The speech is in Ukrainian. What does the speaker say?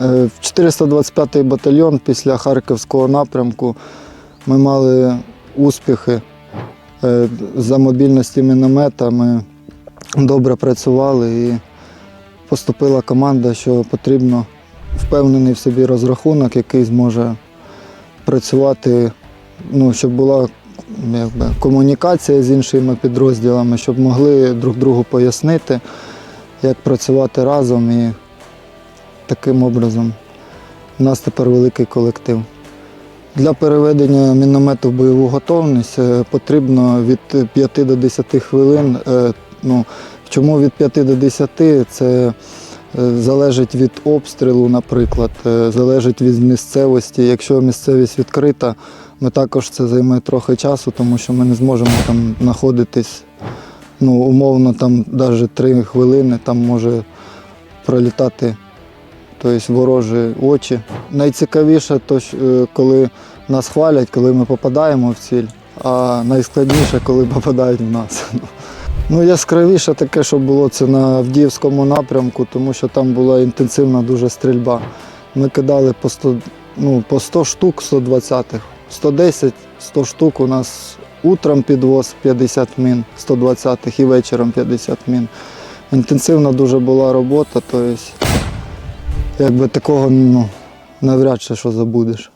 Е, В 425-й батальйон після Харківського напрямку ми мали успіхи Е, за мобільності міномета. Ми добре працювали і поступила команда, що потрібно впевнений в собі розрахунок, який зможе працювати, ну, щоб була якби, комунікація з іншими підрозділами, щоб могли друг другу пояснити, як працювати разом і таким образом. У нас тепер великий колектив. Для переведення міномету в бойову готовність е, потрібно від 5 до 10 хвилин. Е, Ну, чому від 5 до 10? Це е, залежить від обстрілу, наприклад, залежить від місцевості. Якщо місцевість відкрита, ми також це займе трохи часу, тому що ми не зможемо там знаходитись ну, умовно, там навіть 3 хвилини там може пролітати тобто ворожі очі. Найцікавіше, то, е, коли нас хвалять, коли ми попадаємо в ціль, а найскладніше, коли попадають в нас. Ну, яскравіше таке, що було це на Авдіївському напрямку, тому що там була інтенсивна дуже стрільба. Ми кидали по 100, ну, по 100 штук 120-х, 110, 100 штук у нас утром підвоз 50 мін, 120-х і вечором 50 мін. Інтенсивна дуже була робота, тобто якби такого ну, навряд чи що забудеш.